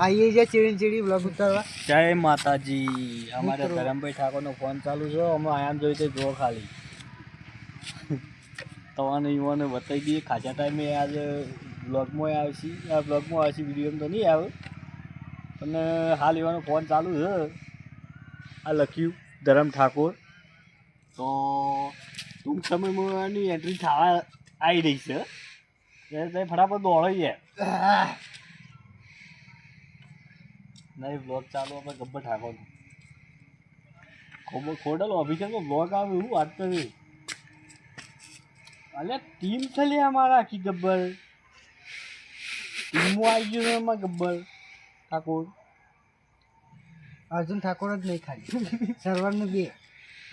આઈએ જે ચીડી ચીડી બ્લોગ ઉતારવા. જય માતાજી. અમારે ધરમભાઈ ઠાકોરનો ફોન ચાલુ છે. અમે આયામ જોઈ તે જો ખાલી. તમને યુવાને બતાવી દઈએ. ખાસા ટાઈમે આજે બ્લોગમાં આવશે આ બ્લોગમાં આવશે વીડિયો તો નહીં આવે. અને હાલ એવાનો ફોન ચાલુ છે. આ લખ્યું ધરમ ઠાકોર. તો ટૂંક સમયમાં એની એન્ટ્રી થવા આવી રહી છે. તમે ફટાફટ દોડાઈ જાય નહીં બ્લોગ ચાલુ આપણે ગબ્બર ઠાકોર ખોડલ ઓફિસરમાં બ્લોગ આવે એવું વાત કરી. અલે ટીમ થલી અમારા આખી ગબ્બર. ટીમો આવી ગયું એમાં ગબ્બર ઠાકોર. અર્જુન ઠાકોર જ નહીં ખાલી. સર્વરનું બે.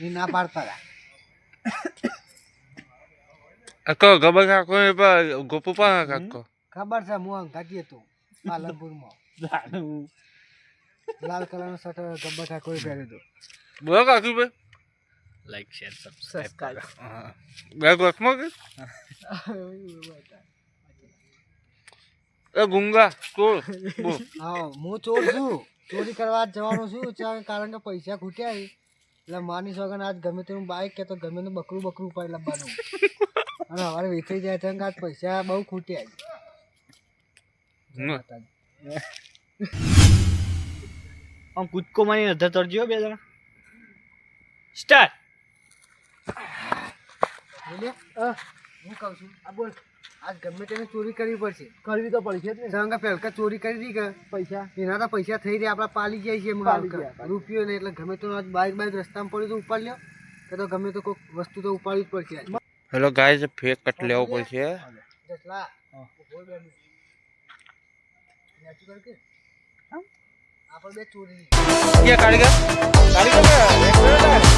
એ ના પાડતા હતા. અકો ગબર કાકો એ ગોપુ પણ કાકો. ખબર છે હું અંગાતી હતો પાલનપુરમાં. જાણું લાલ કલરનો શર્ટ ગબ્બર ઠાકોરે પહેર્યો હતો. બોલો કાકી ભાઈ લાઈક શેર સબસ્ક્રાઇબ બે ગોસમાં કે? એ ગુંગા ચોર. હા હું ચોર છું. ચોરી કરવા જ જવાનો છું. કારણ કે પૈસા ખૂટ્યા છે. એટલે માની સગન આજ ગમે તેનું બાઈક કે તો ગમે તેનું બકરું બકરું ઉપાડી લાવવાનું. અને હવારે વેચાઈ જાય છે આજ પૈસા બહુ ખૂટ્યા છે. આમ કૂદકો મારી અધર તરજો બે જણા. સ્ટાર્ટ હું કહું છું આ બોલ આજ ગમે તેને ચોરી કરવી પડશે. કરવી તો પડશે જ ને. સંગા પેલકા ચોરી કરી હતી કે? પૈસા. એના તો પૈસા થઈ રહ્યા આપણા પાલી જાય છે રૂપિયો ને એટલે ગમે તો આજ બાઈક બાઈક રસ્તામાં પડ્યું તો ઉપાડ લ્યો. કે તો ગમે તો કોઈક વસ્તુ તો ઉપાડવી જ પડશે. હેલો ગાય ફેક કટ લેવો પડશે. જસલા, હા. ઊભો નેચું કર કે? આપણે બે ચોરી કે કારીગર કારીગર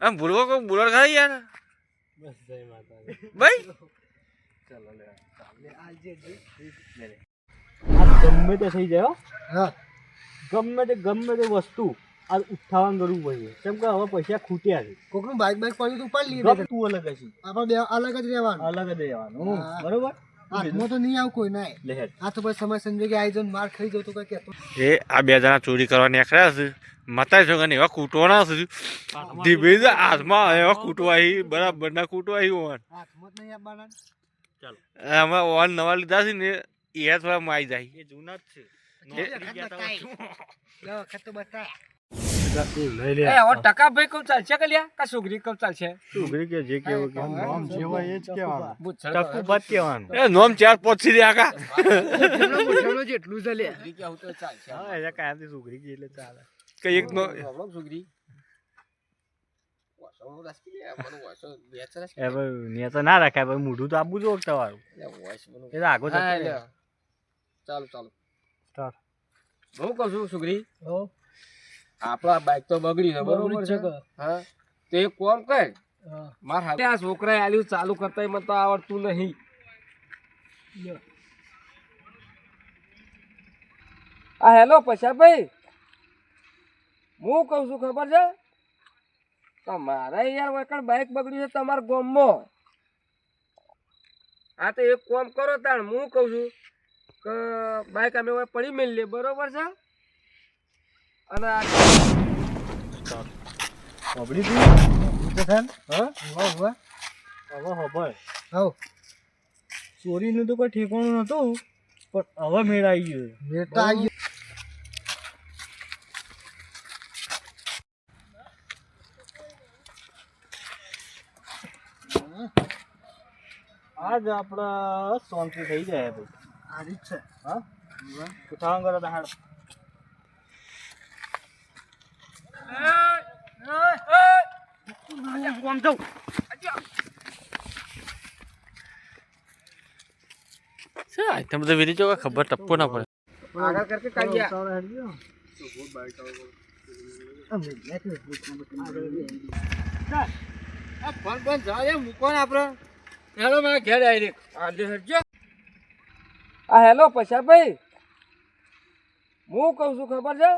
આમ ભૂલવો બુલર ખાઈ યાર બસ જય માતા ભાઈ ચાલો લે આજે ગમે તે થઈ જાય હો. ગમે તે ગમે તે વસ્તુ આ ઉઠાવવાનું કરવું પડશે કેમ કે હવે પૈસા ખૂટ્યા છે. કોકનું બાઈક બાઈક પડ્યું તો ઉપાડ લઈએ તું અલગ હશે. આપણે બે અલગ જ રહેવાનું. અલગ જ રહેવાનું. બરોબર? તો નહીં આવું કોઈ ના. આ તો પછી સમય સંજોગે આવી જાવ માર ખાઈ જાવ તો કઈ એ આ બે જણા ચોરી કરવા નીકળ્યા છે. મતાઈ છોકરા એવા કૂટવાના છે. ધીમે હાથમાં એવા કૂટવા હી બરાબર ના કૂટવા હી ઓન આમાં ઓન નવા લીધા છે ને એ થોડા માઈ જાય. એ જૂના જ છે. નો રાખાય ભાઈ મોઢું તો આપવું જો તમારું? લે, વાસ મને- એ તો આગો હા, જતો લે. રહે. ચાલો ચાલો. Start. હું કહું છું સુગરી. હો. આપણા બાઈક તો બગડી છે બરોબર છે હા. તો એક કોમ કર. માર હાથે આ છોકરાએ આલ્યું ચાલુ કરતા મને તો આવડતું નહીં. આ હેલો પૈસા ભાઈ હું કહું છું ખબર છે? તો યાર વખત બાઈક બગડ્યું છે તમારા ગોમમાં. હા તો એક કોમ કરો તાણ હું કહું છું. કે બાઈક અમે હવે પડી મેલી લે બરોબર છે અને આ બબડી તું? હા હોવે, હોવે. હવે ખબર હઉ. ચોરીનું તો કોઈ ઠેકાણું નતું પણ હવે મેળ આવી ગયો મેળ તો આવી ગયો. આજ આપણા શાંતિ થઈ જાય ભાઈ હા? ઉઠાવણ કરો તો જાઉં તો વીરી ચોકા ખબર ટપ્પો ના પડે? આગળ કરકે કાઢ્યા આ ફોન ફોન જવા મૂકો ને આપણે. હેલો મારા ઘેર ડાયરેક્ટ આજે હટજો આ હેલો પૈસા ભાઈ હું કહું છું ખબર છે?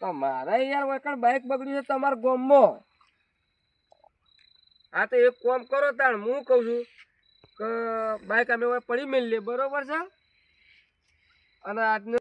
કે મારે યાર વખણ બાઇક બગડ્યું છે તમારા ગામમાં. હા તો એક કોમ કરો તાણ, હું કહું છું કે બાઇક અમે પડી લે બરોબર છે? અને આજનો